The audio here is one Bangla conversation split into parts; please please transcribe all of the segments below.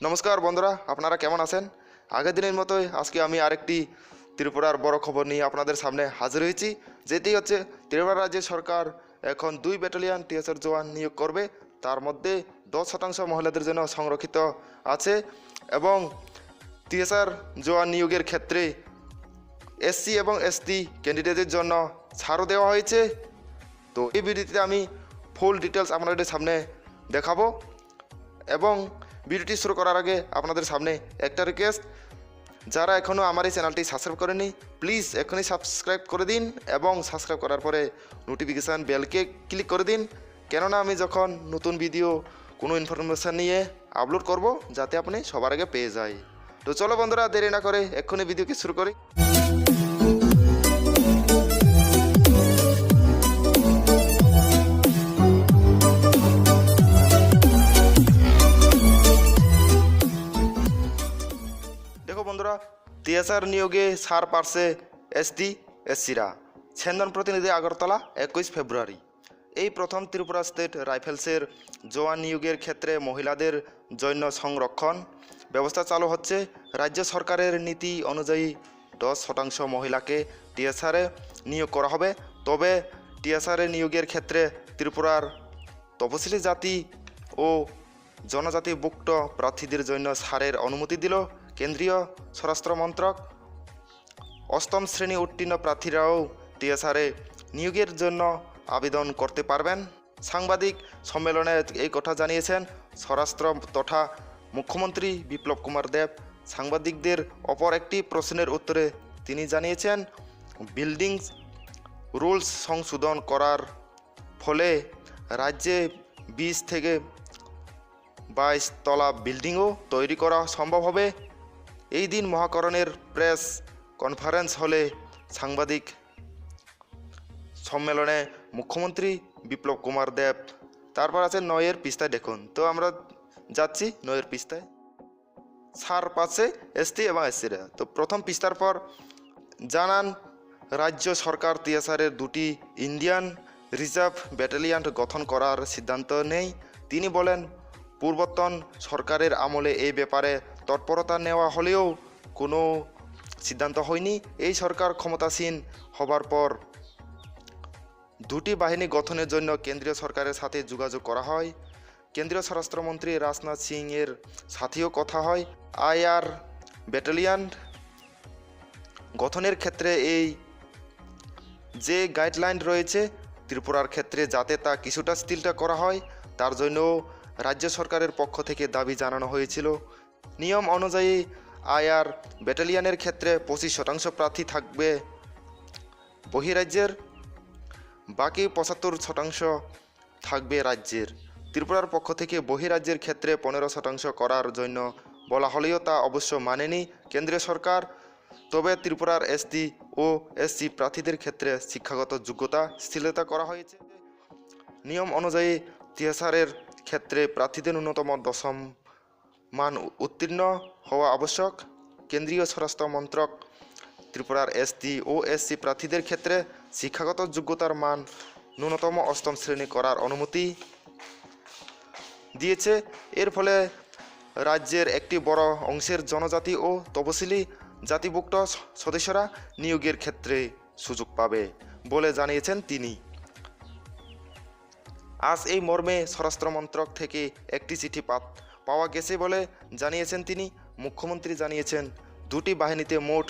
নমস্কার বন্ধুরা, আপনারা কেমন আছেন? আগের দিনের মতোই আজকে আমি আরেকটি ত্রিপুরার বড় খবর নিয়ে আপনাদের সামনে হাজির হয়েছি, যেটি হচ্ছে ত্রিপুরা রাজ্যের সরকার এখন দুই ব্যাটালিয়ন টিএসআর জওয়ান নিয়োগ করবে, তার মধ্যে দশ শতাংশ মহিলাদের জন্য সংরক্ষিত আছে এবং টিএসআর জওয়ান নিয়োগের ক্ষেত্রে এসসি এবং এসটি ক্যান্ডিডেটদের জন্য ছাড়ও দেওয়া হয়েছে। তো এই ভিডিওতে আমি ফুল ডিটেলস আপনাদের সামনে দেখাবো এবং ভিডিওটি শুরু করার আগে আপনাদের সামনে একটা রিকোয়েস্ট যারা এখনও আমার এই চ্যানেলটি সাবস্ক্রাইব করেনি প্লিজ এখনই সাবস্ক্রাইব করে দিন এবং সাবস্ক্রাইব করার পরে নোটিফিকেশান বেলকে ক্লিক করে দিন। কেননা আমি যখন নতুন ভিডিও কোনো ইনফরমেশান নিয়ে আপলোড করব, যাতে আপনি সবার আগে পেয়ে যায় তো চলো বন্ধুরা, দেরি না করে এক্ষুনি ভিডিওকে শুরু করি। টিএসআর নিয়োগে সার পারছে এসটি এসসিরা ছেন্দন প্রতিনিধি আগরতলা, একুশ ফেব্রুয়ারি। এই প্রথম ত্রিপুরা স্টেট রাইফেলসের জওয়ান নিয়োগের ক্ষেত্রে মহিলাদের জন্য সংরক্ষণ। ব্যবস্থা চালু হচ্ছে। রাজ্য সরকারের নীতি অনুযায়ী দশ শতাংশ মহিলাকে টিএসআরে নিয়োগ করা হবে। তবে টিএসআরে নিয়োগের ক্ষেত্রে ত্রিপুরার তপশিলি জাতি ও জনজাতিভুক্ত প্রার্থীদের জন্য ছাড়ের অনুমতি দিল কেন্দ্রীয় স্বরাষ্ট্র মন্ত্রক। অষ্টম শ্রেণি উত্তীর্ণ প্রার্থীরাও টিএসআরে নিয়োগের জন্য আবেদন করতে পারবেন। সাংবাদিক সম্মেলনে এই কথা জানিয়েছেন স্বরাষ্ট্র তথা মুখ্যমন্ত্রী বিপ্লব কুমার দেব। সাংবাদিকদের অপর একটি প্রশ্নের উত্তরে তিনি জানিয়েছেন বিল্ডিং রুলস সংশোধন করার ফলে রাজ্যে বিশ থেকে বাইশ তলা বিল্ডিংও তৈরি করা সম্ভব হবে। এই দিন মহাকরণের প্রেস কনফারেন্স হলে সাংবাদিক সম্মেলনে মুখ্যমন্ত্রী বিপ্লব কুমার দেব, তারপর আছে নয়ের পিস্তায় দেখুন। তো আমরা যাচ্ছি নয়ের পিস্তায় সার পাচ্ছে এসটি এবং এসসিরা। তো প্রথম পিস্তার পর জানান, রাজ্য সরকার টিএসআরের দুটি ইন্ডিয়ান রিজার্ভ ব্যাটালিয়ান গঠন করার সিদ্ধান্ত নেই। তিনি বলেন পূর্বতন সরকারের আমলে এই ব্যাপারে তৎপরতা নেওয়া হলেও কোনো সিদ্ধান্ত হয়নি। এই সরকার ক্ষমতাসীন হবার পর দুটি বাহিনী গঠনের জন্য কেন্দ্রীয় সরকারের সাথে যোগাযোগ করা হয়। কেন্দ্রীয় স্বরাষ্ট্রমন্ত্রী রাজনাথ সিং এর সাথেও কথা হয়। আইআর ব্যাটালিয়ান গঠনের ক্ষেত্রে এই যে গাইডলাইন রয়েছে, ত্রিপুরার ক্ষেত্রে যাতে তা কিছুটা স্টিলটা করা হয়, তার জন্য রাজ্য সরকারের পক্ষ থেকে দাবি জানানো হয়েছিল। নিয়ম অনুযায়ী আয়ার ব্যাটালিয়ানের ক্ষেত্রে পঁচিশ শতাংশ প্রার্থী থাকবে। বহিরাজ্যের বাকি পঁচাত্তর শতাংশ থাকবে রাজ্যের। ত্রিপুরার পক্ষ থেকে বহিরাজ্যের ক্ষেত্রে পনেরো শতাংশ করার জন্য বলা হলেও তা অবশ্য মানেনি কেন্দ্রীয় সরকার। তবে ত্রিপুরার এসটি ও এসসি প্রার্থীদের ক্ষেত্রে শিক্ষাগত যোগ্যতা স্থিরতা করা হয়েছে। নিয়ম অনুযায়ী টিএসআরের ক্ষেত্রে প্রার্থীদের ন্যূনতম দশম মান উত্তীর্ণ হওয়া আবশ্যক। কেন্দ্রীয় স্বরাষ্ট্র মন্ত্রক ত্রিপুরার এসটি ও এসসি প্রার্থীদের ক্ষেত্রে শিক্ষাগত যোগ্যতার মান ন্যূনতম অষ্টম শ্রেণি করার অনুমতি দিয়েছে। এর ফলে রাজ্যের একটি বড় অংশের জনজাতি ও তপশিলি জাতিভুক্ত সদস্যরা নিয়োগের ক্ষেত্রে সুযোগ পাবে বলে জানিয়েছেন তিনি। আজ এই মর্মে স্বরাষ্ট্র মন্ত্রক থেকে একটি চিঠি পাওয়া গেছে বলে জানিয়েছেন তিনি। মুখ্যমন্ত্রী জানিয়েছেন, দুটি বাহিনীতে মোট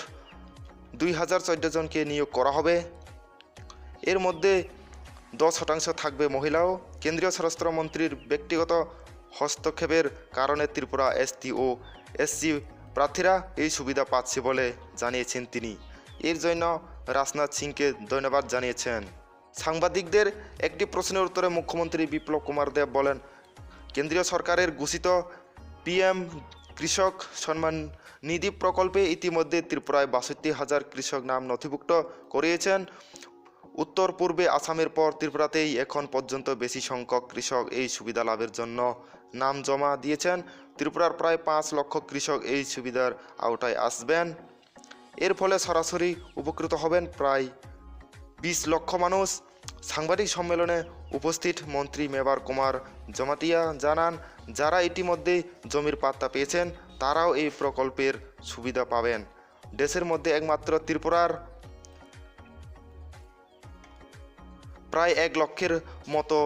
দুই হাজার চোদ্দ জনকে নিয়োগ করা হবে। এর মধ্যে দশ শতাংশ থাকবে মহিলাও। কেন্দ্রীয় স্বরাষ্ট্রমন্ত্রীর ব্যক্তিগত হস্তক্ষেপের কারণে ত্রিপুরা এসটি ও এসসি প্রার্থীরা এই সুবিধা পাচ্ছে বলে জানিয়েছেন তিনি। এর জন্য রাজনাথ সিংকে ধন্যবাদ জানিয়েছেন। সাংবাদিকদের একটি প্রশ্নের উত্তরে মুখ্যমন্ত্রী বিপ্লব কুমার দেব বলেন, কেন্দ্রীয় সরকারের ঘোষিত পিএম কৃষক সম্মান নিধি প্রকল্পে ইতিমধ্যে ত্রিপুরায় বাষট্টি হাজার কৃষক নাম নথিভুক্ত করিয়েছেন। উত্তর পূর্বে আসামের পর ত্রিপুরাতেই এখন পর্যন্ত বেশি সংখ্যক কৃষক এই সুবিধা লাভের জন্য নাম জমা দিয়েছেন। ত্রিপুরার প্রায় পাঁচ লক্ষ কৃষক এই সুবিধার আওতায় আসবেন। এর ফলে সরাসরি উপকৃত হবেন প্রায় বিশ লক্ষ মানুষ। সাংবাদিক সম্মেলনে উপস্থিত মন্ত্রী মেবার কুমার জমাতিয়া জানান, যারা ইতিমধ্যে জমির পাত্তা পেয়েছেন, তারাও এই প্রকল্পের সুবিধা পাবেন। দেশের মধ্যে একমাত্র ত্রিপুরার প্রায় এক লক্ষের মতো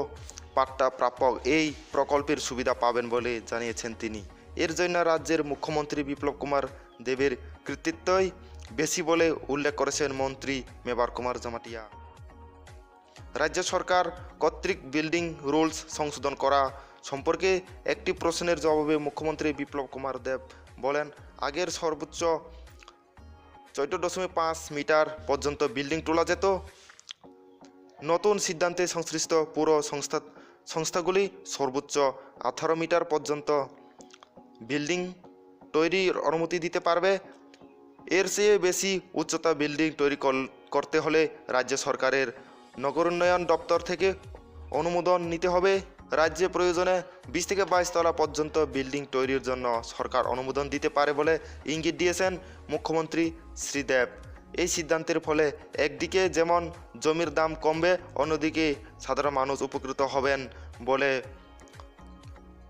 পাট্টা প্রাপক এই প্রকল্পের সুবিধা পাবেন বলে জানিয়েছেন তিনি। এর জন্য রাজ্যের মুখ্যমন্ত্রী বিপ্লব কুমার দেবের কৃতিত্বই বেশি বলে উল্লেখ করেছেন মন্ত্রী মেবার কুমার জমাটিয়া রাজ্য সরকার কর্তৃক বিল্ডিং রুলস সংশোধন করা সম্পর্কে একটি প্রশ্নের জবাবে মুখ্যমন্ত্রী বিপ্লব কুমার দেব বলেন, আগের সর্বোচ্চ চৌদ্দ দশমিক পাঁচ মিটার পর্যন্ত বিল্ডিং তোলা যেত। নতুন সিদ্ধান্তে সংশ্লিষ্ট পুর সংস্থা, সংস্থাগুলি সর্বোচ্চ আঠারো মিটার পর্যন্ত বিল্ডিং তৈরির অনুমতি দিতে পারবে। এর চেয়ে বেশি উচ্চতা বিল্ডিং তৈরি করতে হলে রাজ্য সরকারের নগর উন্নয়ন দপ্তর থেকে অনুমোদন নিতে হবে। রাজ্যে প্রয়োজনে বিশ থেকে বাইশ তলা পর্যন্ত বিল্ডিং তৈরির জন্য সরকার অনুমোদন দিতে পারে বলে ইঙ্গিত দিয়েছেন মুখ্যমন্ত্রী শ্রীদেব। এই সিদ্ধান্তের ফলে একদিকে যেমন জমির দাম কমবে, অন্যদিকে সাধারণ মানুষ উপকৃত হবেন বলে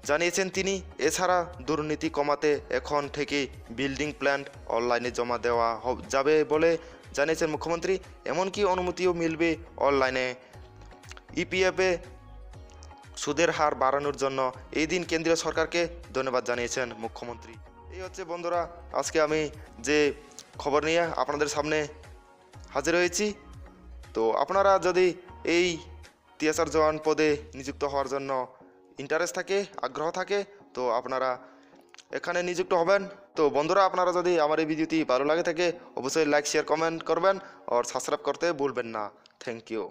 জানিয়েছেন তিনি। এছাড়া দুর্নীতি কমাতে এখন থেকে বিল্ডিং প্ল্যান্ট অনলাইনে জমা দেওয়া যাবে বলে জানিয়েছেন মুখ্যমন্ত্রী, এমনকি অনুমতিও মিলবে অনলাইনে। ইপিএফে সুদের হার বাড়ানোর জন্য এই দিন কেন্দ্রীয় সরকারকে ধন্যবাদ জানিয়েছেন মুখ্যমন্ত্রী। এই হচ্ছে বন্ধুরা, আজকে আমি যে খবর নিয়ে আপনাদের সামনে হাজির হয়েছি। তো আপনারা যদি এই টিএসআর জওয়ান পদে নিযুক্ত হওয়ার জন্য ইন্টারেস্ট থাকে, আগ্রহ থাকে, তো আপনারা এখানে নিযুক্ত হবেন। তো বন্ধুরা, আপনারা যদি আমার এই ভিডিওটি ভালো লাগে থাকে, অবশ্যই লাইক শেয়ার কমেন্ট করবেন। আর সাবস্ক্রাইব করতে ভুলবেন না। Thank you